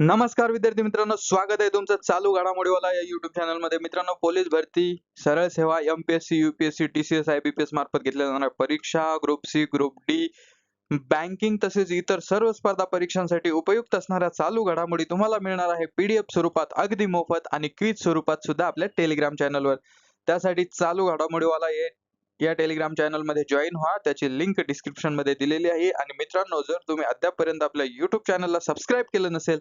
नमस्कार विद्यार्थी मित्रांनो स्वागत आहे तुमचं चालू घडामोडीवाला या युट्यूब चॅनलमध्ये मित्रांनो पोलीस भरती सरळ सेवा एमपीएससी युपीएससी टीसीएस आयबीपीएस मार्फत घेतल्या जाणाऱ्या परीक्षा group C group D banking तसेच इतर सर्व स्पर्धा परीक्षांसाठी उपयुक्त असणाऱ्या चालू घडामोडी तुम्हाला मिळणार आहे पीडीएफ स्वरूपात अगदी मोफत आणि क्विज स्वरूपात सुद्धा आपल्या टेलिग्राम चॅनलवर त्यासाठी चालू घडामोडीवाला हे या टेलिग्राम चॅनलमध्ये जॉईन व्हा. त्याची लिंक डिस्क्रिप्शनमध्ये दिलेली आहे. आणि मित्रांनो जर तुम्ही अद्यापपर्यंत आपल्या युट्यूब चॅनलला सबस्क्राईब केलं नसेल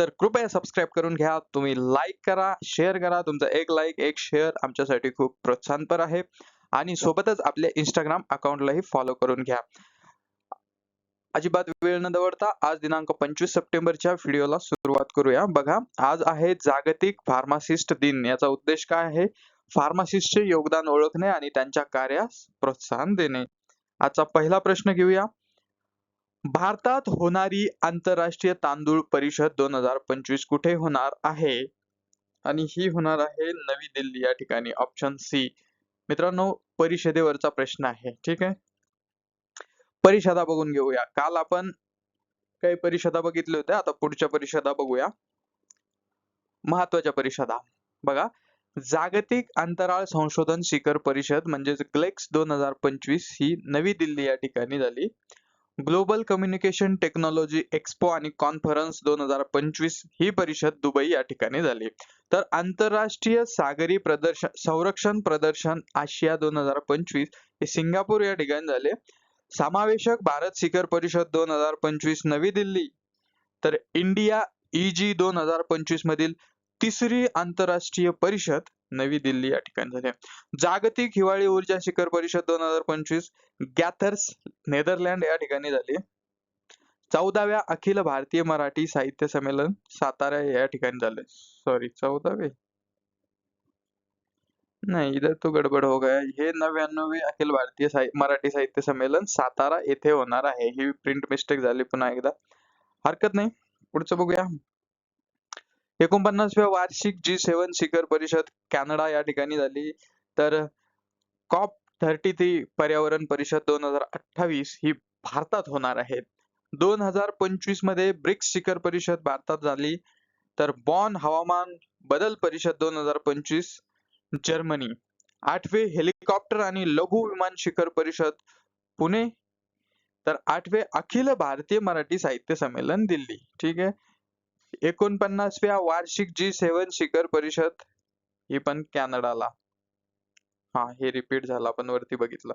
तर कृपया सबस्क्राईब करून घ्या. तुम्ही लाईक करा शेअर करा. तुमचा एक लाईक एक शेअर आमच्यासाठी खूप प्रोत्साहनपर आहे. आणि सोबतच आपल्या इंस्टाग्राम अकाउंटलाही फॉलो करून घ्या. अजिबात वेळ न दवडता आज दिनांक पंचवीस सप्टेंबरच्या व्हिडिओला सुरुवात करूया. बघा आज आहे जागतिक फार्मासिस्ट दिन. याचा उद्देश काय आहे? फार्मासिस्टचे योगदान ओळखणे आणि त्यांच्या कार्यास प्रोत्साहन देणे. आजचा पहिला प्रश्न घेऊया. भारतात होणारी आंतरराष्ट्रीय तांदूळ परिषद दोन हजार पंचवीस कुठे होणार आहे? आणि ही होणार आहे नवी दिल्ली. या ठिकाणी ऑप्शन सी मित्रांनो परिषदेवरचा प्रश्न आहे. ठीक आहे? परिषदा बघून घेऊया. काल आपण काही परिषदा बघितल्या होत्या. आता पुढच्या परिषदा बघूया. महत्त्वाच्या परिषदा. बघा. जागतिक अंतराळ संशोधन शिखर परिषद म्हणजेच ग्लेक्स दोन हजार पंचवीस ही नवी दिल्ली या ठिकाणी झाली. ग्लोबल कम्युनिकेशन टेक्नॉलॉजी एक्सपो आणि कॉन्फरन्स दोन हजार पंचवीस ही परिषद दुबई या ठिकाणी झाली. तर आंतरराष्ट्रीय सागरी प्रदर्शन संरक्षण प्रदर्शन आशिया दोन हजार पंचवीस हे सिंगापूर या ठिकाणी झाले. समावेशक भारत शिखर परिषद दोन हजार पंचवीस नवी दिल्ली. तर इंडिया ईजी दोन हजार पंचवीस मधील तिसरी आंतरराष्ट्रीय परिषद नवी दिल्ली या ठिकाणी झाली जागतिक हिवाळी ऊर्जा शिखर परिषद दोन हजार पंचवीस गॅथर्स नेदरलँड या ठिकाणी झाली चौदाव्या अखिल भारतीय मराठी साहित्य संमेलन सातारा या ठिकाणी झाले सॉरी चौदावे? नाही इधर तो गडबड हो गया. हे नव्याण्णवे अखिल भारतीय साहि मराठी साहित्य संमेलन सातारा येथे होणार आहे. ही प्रिंट मिस्टेक झाली पुन्हा एकदा. हरकत नाही. पुढचं बघूया. एकोणपन्नासव्या वार्षिक जी सेवन शिखर परिषद कॅनडा या ठिकाणी झाली. तर कॉप थर्टी थ्री पर्यावरण परिषद दोन हजार अठ्ठावीस ही भारतात होणार आहे. दोन हजार पंचवीसमध्ये ब्रिक्स शिखर परिषद भारतात झाली. तर बॉन हवामान बदल परिषद दोन हजार पंचवीस जर्मनी. आठवे हेलिकॉप्टर आणि लघु विमान शिखर परिषद पुणे. तर आठवे अखिल भारतीय मराठी साहित्य संमेलन दिल्ली. ठीक आहे? एकोणपन्नासव्या वार्षिक जी सेवन शिखर परिषद ही पण कॅनडाला. हा हे रिपीट झालं आपण वरती बघितलं.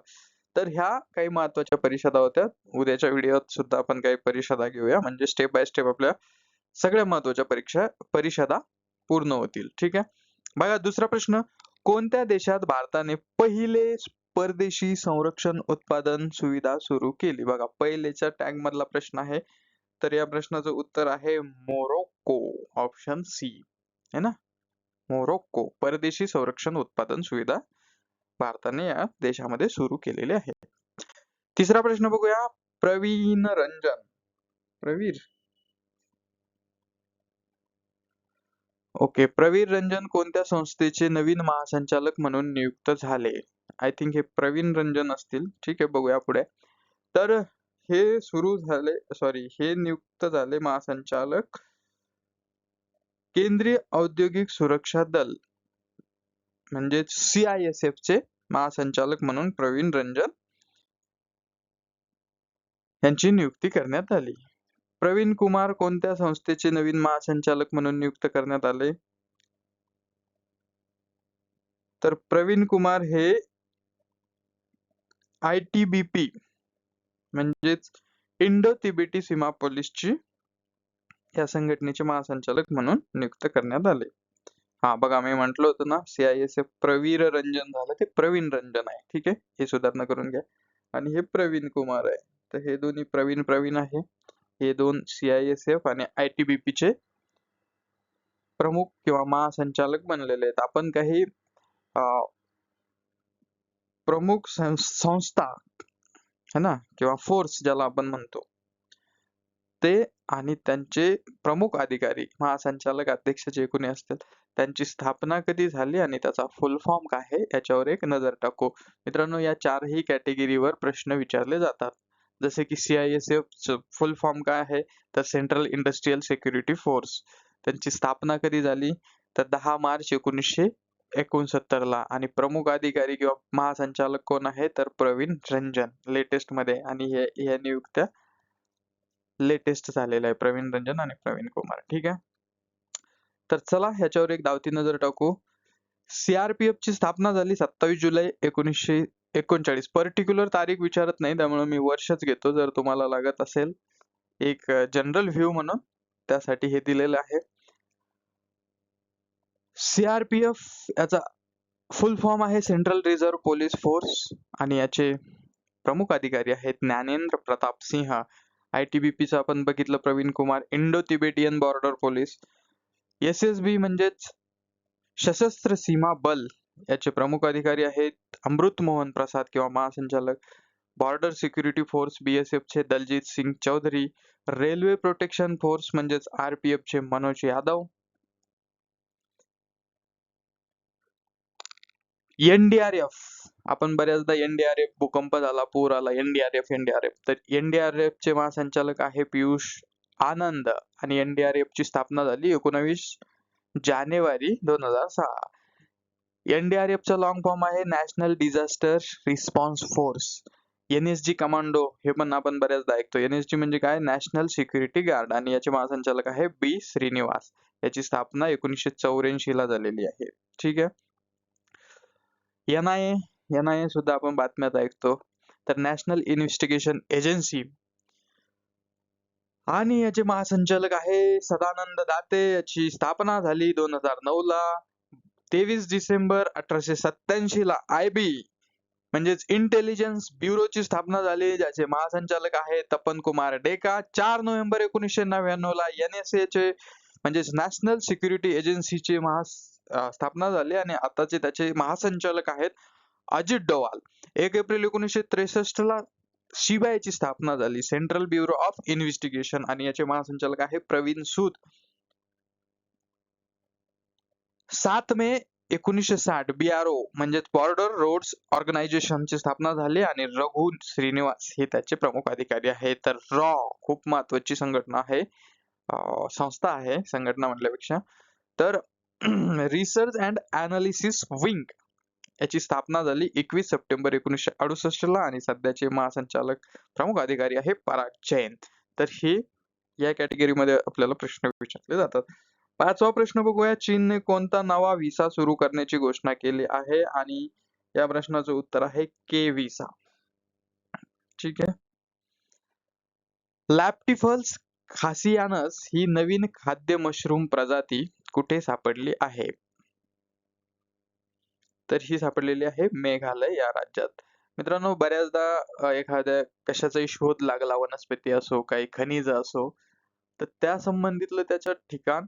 तर ह्या काही महत्त्वाच्या परिषदा होत्या. उद्याच्या व्हिडिओत सुद्धा आपण काही परिषदा घेऊया. म्हणजे स्टेप बाय स्टेप आपल्या सगळ्या महत्त्वाच्या परीक्षा परिषदा पूर्ण होतील. ठीक आहे? बघा दुसरा प्रश्न. कोणत्या देशात भारताने पहिले परदेशी संरक्षण उत्पादन सुविधा सुरू केली? बघा पहिलेच्या टॅग मधला प्रश्न आहे. तर या प्रश्नाचं उत्तर आहे मोरोक्को ऑप्शन सी है ना? मोरोक्को परदेशी संरक्षण उत्पादन सुविधा भारताने या देशामध्ये सुरू केलेले आहे. तिसरा प्रश्न बघूया. प्रवीण रंजन. प्रवीर. ओके प्रवीर रंजन कोणत्या संस्थेचे नवीन महासंचालक म्हणून नियुक्त झाले? आय थिंक हे प्रवीण रंजन असतील. ठीक आहे बघूया पुढे. तर हे सुरू झाले सॉरी हे नियुक्त झाले महासंचालक केंद्रीय औद्योगिक सुरक्षा दल म्हणजे सी आय एस एफ चे महासंचालक म्हणून प्रवीण रंजन यांची नियुक्ती करण्यात आली. प्रवीण कुमार कोणत्या संस्थेचे नवीन महासंचालक म्हणून नियुक्त करण्यात आले? तर प्रवीण कुमार हे आय टी बी पी म्हणजेच इंडो तिबेटी सीमा पोलीसची या संघटनेचे महासंचालक म्हणून नियुक्त करण्यात आले. हा बघा मी म्हंटल होतं ना सीआयएसएफ प्रवीर रंजन झालं ते प्रवीण रंजन आहे ठीक आहे? हे सुधारणा करून घ्या. आणि हे प्रवीण कुमार आहे. तर हे दोन्ही प्रवीण प्रवीण आहे. हे दोन सीआयएसएफ आणि आय टी बी चे प्रमुख किंवा महासंचालक बनलेले आहेत. आपण काही प्रमुख संस्था है ना? किंवा फोर्स ज्याला आपण म्हणतो. ते आणि त्यांचे प्रमुख अधिकारी महासंचालक अध्यक्ष जे कोणी असतील त्यांची स्थापना कधी झाली आणि त्याचा फुल फॉर्म काय आहे याच्यावर एक नजर टाकू. मित्रांनो या चारही कॅटेगरीवर प्रश्न विचारले जातात. जसे की सीआयएसएफ फुल फॉर्म काय आहे? तर सेंट्रल इंडस्ट्रियल सिक्युरिटी फोर्स त्यांची स्थापना कधी झाली? तर दहा मार्च एकोणीसशे एकोणसत्तर ला आणि प्रमुख अधिकारी किंवा महासंचालक कोण आहे? तर प्रवीण रंजन लेटेस्टमध्ये. आणि हे या नियुक्त्या लेटेस्ट झालेल्या आहे. प्रवीण रंजन आणि प्रवीण कुमार. ठीक आहे? तर चला ह्याच्यावर एक धावती नजर टाकू. सीआरपीएफ ची स्थापना झाली सत्तावीस जुलै एकोणीसशे एकोणचाळीस. पर्टिक्युलर तारीख विचारत नाही त्यामुळे मी वर्षच घेतो जर तुम्हाला लागत असेल. एक जनरल व्ह्यू म्हणून. त्यासाठी हे दिलेलं आहे. सीआरपीएफ याचा फुल फॉर्म आहे सेंट्रल रिझर्व्ह पोलीस फोर्स आणि याचे प्रमुख अधिकारी आहेत ज्ञानेंद्र प्रताप सिंह. ITBP चं आपण बघितलं Praveen Kumar Indo Tibetan border police S S B म्हणजेच सशस्त्र सीमा बल याचे प्रमुख अधिकारी आहेत अमृत मोहन प्रसाद किंवा महासंचालक बॉर्डर सिक्युरिटी फोर्स बीएसएफ चे Daljeet Singh Chaudhary railway protection force म्हणजेच आरपीएफ चे मनोज यादव एनडीआरएफ आपण बऱ्याचदा एनडीआरएफ भूकंप झाला पूर आला एनडीआरएफ एनडीआरएफ तर एनडीआरएफ चे महासंचालक आहे पियुष आनंद आणि एनडीआरएफ ची स्थापना झाली एकोणावीस जानेवारी दोन हजार सहा. एनडीआरएफ चा लॉंग फॉर्म आहे national disaster response force NSG commando हे पण आपण बऱ्याचदा ऐकतो. एनएसजी म्हणजे काय? नॅशनल सिक्युरिटी गार्ड आणि याचे महासंचालक आहे बी श्रीनिवास. याची स्थापना एकोणीसशे चौऱ्याऐंशी ला झालेली आहे. ठीक आहे? एनआयए एनआयए सुद्धा आपण बातम्यात ऐकतो. तर नॅशनल इन्व्हेस्टिगेशन एजन्सी. आणि याचे महासंचालक आहे सदानंद दाते. याची स्थापना झाली दोन हजार नऊ ला तेवीस डिसेंबर अठराशे सत्याऐंशी ला आय बी म्हणजेच इंटेलिजन्स ब्युरोची स्थापना झाली. ज्याचे महासंचालक आहे तपन कुमार डेका. चार नोव्हेंबर एकोणीसशे नव्याण्णव ला एनएसए चे म्हणजेच नॅशनल सिक्युरिटी एजन्सीचे महा स्थापना झाली आणि आताचे त्याचे महासंचालक आहेत अजित डोवाल. एक एप्रिल एकोणीसशे त्रेसष्ट ला सीबीआयची ची स्थापना झाली. सेंट्रल ब्युरो ऑफ इन्व्हेस्टिगेशन आणि याचे महासंचालक आहे प्रवीण सूद. सात मे एकोणीसशे साठ बी आरओ म्हणजे बॉर्डर रोड्स ऑर्गनायझेशन ची स्थापना झाली आणि रघु श्रीनिवास हे त्याचे प्रमुख अधिकारी आहेत. तर रॉ खूप महत्वाची संघटना आहे. संस्था आहे संघटना म्हटल्यापेक्षा. तर रिसर्च अँड अनालिसिस विंग याची स्थापना झाली एकवीस सप्टेंबर एकोणीसशे अडुसष्ट ला आणि सध्याचे महासंचालक प्रमुख अधिकारी आहे पराग जैन. तर हे या कॅटेगरीमध्ये आपल्याला प्रश्न विचारले जातात. पाचवा प्रश्न बघूया. चीनने कोणता नवा विसा सुरू करण्याची घोषणा केली आहे? आणि या प्रश्नाचं उत्तर आहे के विसा ठीक आहे. लॅप्टिफल्स खासियानस ही नवीन खाद्य मशरूम प्रजाती कुठे सापडली आहे? तर ही सापडलेली आहे मेघालय या राज्यात. मित्रांनो बऱ्याचदा एखाद्या कशाचाही शोध लागला वनस्पती असो काही खनिज असो तर त्या संबंधितलं त्याचं ठिकाण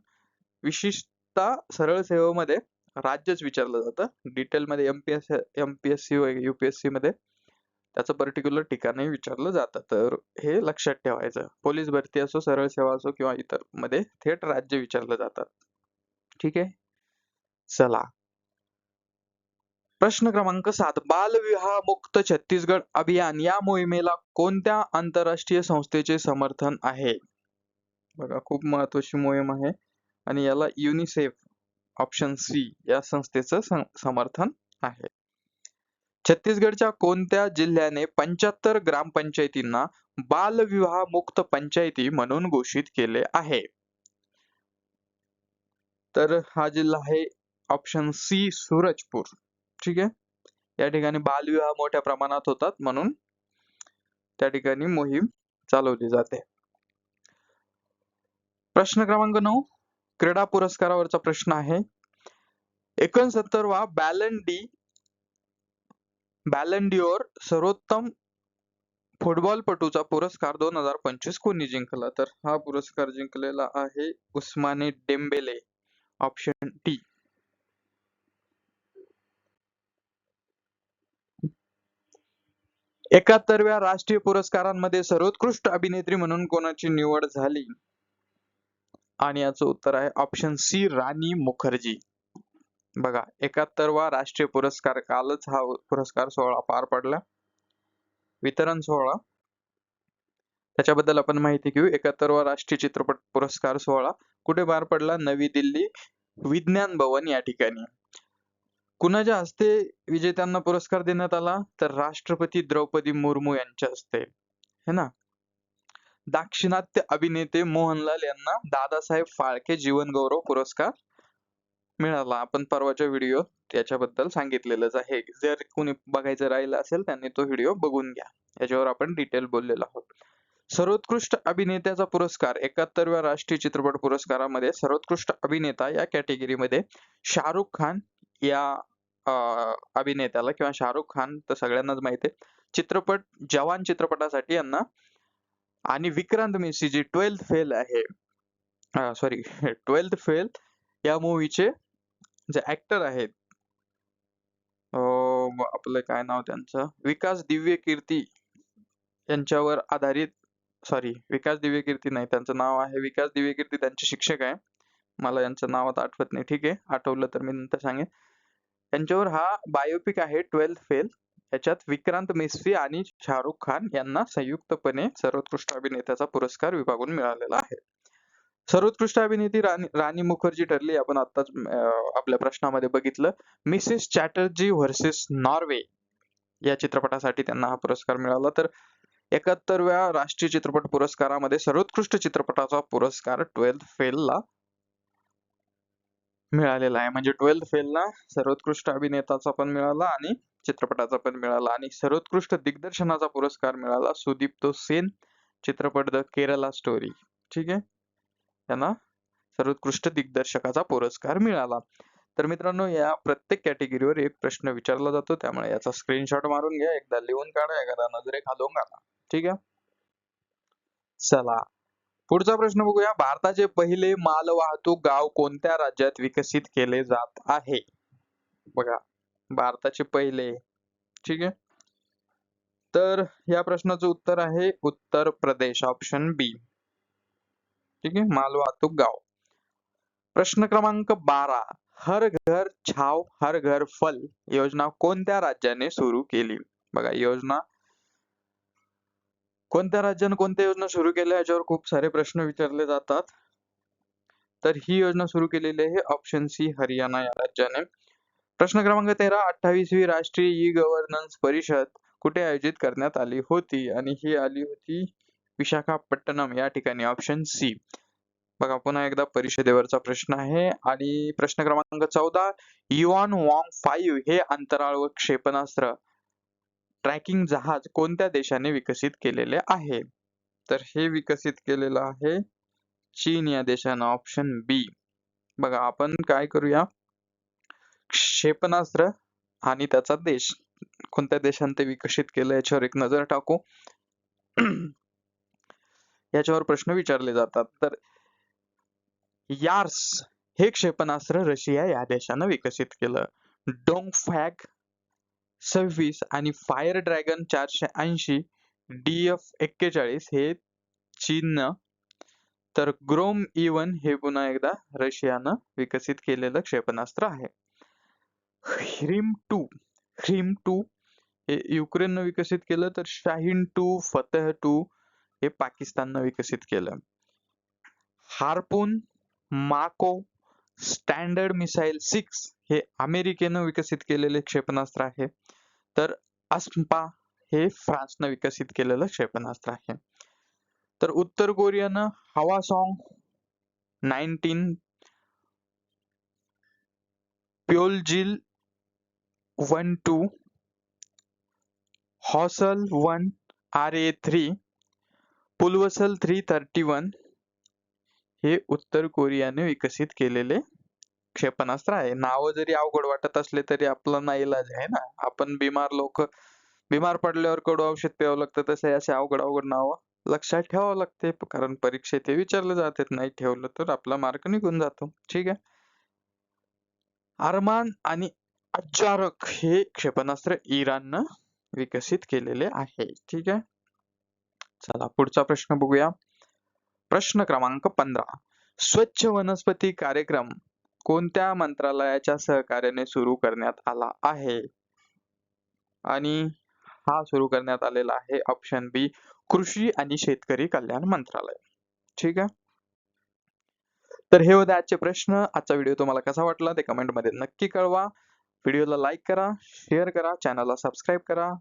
विशेषतः सरळ सेवेमध्ये राज्यच विचारलं जातं. डिटेल मध्ये एमपीएस एमपीएससी युपीएससी मध्ये त्याचं पर्टिक्युलर ठिकाणही विचारलं जातं. तर हे लक्षात ठेवायचं. पोलीस भरती असो सरळ सेवा असो किंवा इतरमध्ये थेट राज्य विचारलं जातात ठीक आहे? चला. प्रश्न क्रमांक सात बालविवाह मुक्त छत्तीसगड अभियान या मोहिमेला कोणत्या आंतरराष्ट्रीय संस्थेचे समर्थन आहे? बघा खूप महत्वाची मोहीम आहे आणि याला युनिसेफ ऑप्शन सी या संस्थेचं समर्थन आहे. छत्तीसगडच्या कोणत्या जिल्ह्याने पंच्याहत्तर ग्रामपंचायतींना बालविवाह मुक्त पंचायती म्हणून घोषित केले आहे? तर हा जिल्हा आहे ऑप्शन सी सूरजपूर. ठीक आहे? या ठिकाणी बालविवाह मोठ्या प्रमाणात होतात म्हणून त्या ठिकाणी मोहीम चालवली जाते. प्रश्न क्रमांक नऊ क्रीडा पुरस्कारावरचा प्रश्न आहे. एकोणसत्तरवा बॅलन डी बॅलंडिओर सर्वोत्तम फुटबॉलपटूचा पुरस्कार दोन हजार पंचवीस कोणी जिंकला? तर हा पुरस्कार जिंकलेला आहे उस्माने डेम्बेले ऑप्शन टी एकाहत्तरव्या राष्ट्रीय पुरस्कारांमध्ये सर्वोत्कृष्ट अभिनेत्री म्हणून कोणाची निवड झाली? आणि याचं उत्तर आहे ऑप्शन सी राणी मुखर्जी. बघा एकाहत्तरवा राष्ट्रीय पुरस्कार कालच हा पुरस्कार सोहळा पार पडला. वितरण सोहळा. त्याच्याबद्दल आपण माहिती घेऊ. एकाहत्तरवा राष्ट्रीय चित्रपट पुरस्कार सोहळा कुठे पार पडला? नवी दिल्ली विज्ञान भवन या ठिकाणी. कुणाच्या हस्ते विजेत्यांना पुरस्कार देण्यात आला? तर राष्ट्रपती द्रौपदी मुर्मू यांच्या हस्ते. है ना? दाक्षिणात्य अभिनेते मोहनलाल यांना दादासाहेब फाळके जीवन गौरव पुरस्कार मिळाला. आपण परवाच्या व्हिडिओ त्याच्याबद्दल सांगितलेलंच आहे. जर कोणी बघायचं राहिलं असेल त्यांनी तो व्हिडिओ बघून घ्या. याच्यावर आपण डिटेल बोललेलो आहोत. सर्वोत्कृष्ट अभिनेत्याचा पुरस्कार एकाहत्तरव्या राष्ट्रीय चित्रपट पुरस्कारामध्ये सर्वोत्कृष्ट अभिनेता या कॅटेगरीमध्ये शाहरुख खान या अं, अभिनेत्याला किंवा शाहरुख खान तर सगळ्यांनाच माहिती आहे. चित्रपट जवान चित्रपटासाठी यांना आणि विक्रांत मेसी जी ट्वेल्थ फेल आहे सॉरी ट्वेल्थ फेल या मूवीचे जे ऍक्टर आहेत आपलं काय नाव त्यांचं? विकास दिव्य कीर्ती यांच्यावर आधारित सॉरी विकास दिव्यकीर्ती नाही त्यांचं नाव आहे विकास दिव्यकीर्ती त्यांचे शिक्षक आहे. मला यांचं नाव आता आठवत नाही ठीक आहे. आठवलं तर मी नंतर सांगेन. त्यांच्यावर हा बायोपिक आहे ट्वेल्थ फेल याच्यात विक्रांत मेसी आणि शाहरुख खान यांना संयुक्तपणे सर्वोत्कृष्ट अभिनेत्याचा पुरस्कार विभागून मिळालेला आहे. सर्वोत्कृष्ट अभिनेत्री राणी राणी मुखर्जी ठरली आपण आताच आपल्या प्रश्नामध्ये बघितलं. मिसेस चॅटर्जी व्हर्सेस नॉर्वे या चित्रपटासाठी त्यांना हा पुरस्कार मिळाला. तर एकाहत्तरव्या राष्ट्रीय चित्रपट पुरस्कारामध्ये सर्वोत्कृष्ट चित्रपटाचा पुरस्कार ट्वेल्थ फेलला मिळालेला आहे. म्हणजे ट्वेल्थ फेलला सर्वोत्कृष्ट अभिनेताचा पण मिळाला आणि चित्रपटाचा पण मिळाला आणि सर्वोत्कृष्ट दिग्दर्शनाचा पुरस्कार मिळाला सुदीप्तो सेन चित्रपट द केरला स्टोरी. ठीक आहे? त्यांना सर्वोत्कृष्ट दिग्दर्शकाचा पुरस्कार मिळाला. तर मित्रांनो या प्रत्येक कॅटेगरीवर एक प्रश्न विचारला जातो. त्यामुळे याचा स्क्रीनशॉट मारून घ्या एकदा लिहून काढा एखादा नजरे घालून घाला. ठीक आहे? चला. पुढचा प्रश्न बघूया. भारताचे पहिले मालवाहतूक गाव कोणत्या राज्यात विकसित केले जात आहे? बघा. भारताचे पहिले. ठीक आहे? तर या प्रश्नाचं उत्तर आहे उत्तर प्रदेश ऑप्शन बी ठीक आहे? मालवाहतूक गाव. प्रश्न क्रमांक बारा. हर घर छाव हर घर फल योजना कोणत्या राज्याने सुरू केली? बघा योजना कोणत्या राज्याने कोणत्या योजना सुरू केल्या याच्यावर खूप सारे प्रश्न विचारले जातात. तर ही योजना सुरू केलेली आहे ऑप्शन सी हरियाणा या राज्याने. प्रश्न क्रमांक तेरा अठ्ठावीसवी राष्ट्रीय ई गव्हर्नन्स परिषद कुठे आयोजित करण्यात आली होती? आणि ही आली होती विशाखापट्टणम या ठिकाणी ऑप्शन सी बघा पुन्हा एकदा परिषदेवरचा प्रश्न आहे. आणि प्रश्न क्रमांक चौदा युआन वॉंग फाईव्ह हे अंतराळ व क्षेपणास्त्र ट्रॅकिंग जहाज कोणत्या देशाने विकसित केलेले आहे? तर हे विकसित केलेलं आहे चीन या देशानं ऑप्शन बी बघा आपण काय करूया? क्षेपणास्त्र आणि त्याचा देश. कोणत्या देशाने ते विकसित केलं याच्यावर एक नजर टाकू. याच्यावर प्रश्न विचारले जातात. तर यार्स हे क्षेपणास्त्र रशिया या देशानं विकसित केलं. डोंग फॅक सव्वीस आणि फायर ड्रॅगन चारशे ऐंशी डी एफ एक्केचाळीस हे चीननं तर ग्रोम इवन e हे पुन्हा एकदा रशियानं विकसित केलेलं क्षेपणास्त्र आहे. ह्रीम टू ह्रीम टू हे युक्रेननं विकसित केलं तर शाहीन टू फतेह टू हे पाकिस्ताननं विकसित केलं. Harpoon mako standard missile six हे अमेरिकेनं विकसित केलेले क्षेपणास्त्र आहे. तर अस्पा हे फ्रान्सनं विकसित केलेलं क्षेपणास्त्र आहे. तर उत्तर कोरियानं Hwasong nineteen प्योलजिल one two Hwasal one R A three Pulhwasal three thirty one हे उत्तर कोरियाने विकसित केलेले क्षेपणास्त्र आहे. नाव जरी अवघड वाटत असले तरी आपला ना इलाज आहे ना? आपण बिमार लोक बिमार पडल्यावर कडू औषध प्यावं लागतं तसे असे अवघड अवघड नाव लक्षात ठेवावं लागते. कारण परीक्षेत ते विचारले जातात नाही ठेवलं तर आपला मार्क निघून जातो. ठीक आहे? अरमान आणि अज्जारक हे क्षेपणास्त्र इराणनं विकसित केलेले आहे. ठीक आहे? चला पुढचा प्रश्न बघूया. प्रश्न क्रमांक पंधरा. स्वच्छ वनस्पती कार्यक्रम कोणत्या मंत्रालयाच्या सहकार्याने सुरू करण्यात आला आहे? आणि हा सुरू करण्यात आलेला आहे ऑप्शन बी कृषी आणि शेतकरी कल्याण मंत्रालय. ठीक आहे? तर हे होते आजचे प्रश्न. आजचा व्हिडिओ तुम्हाला कसा वाटला ते कमेंटमध्ये नक्की कळवा. व्हिडिओला लाईक करा शेअर करा चॅनलला सबस्क्राईब करा.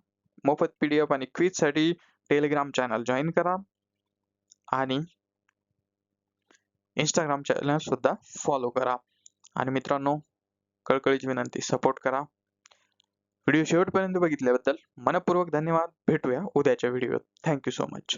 मोफत पीडीएफ आणि क्विजसाठी टेलिग्राम चॅनल जॉईन करा. आणि इंस्टाग्राम चॅनल सुद्धा फॉलो करा. आणि मित्रांनो कळकळीची विनंती सपोर्ट करा. व्हिडिओ शेवटपर्यंत बघितल्याबद्दल मनपूर्वक धन्यवाद. भेटूया उद्याच्या व्हिडिओत थँक्यू सो मच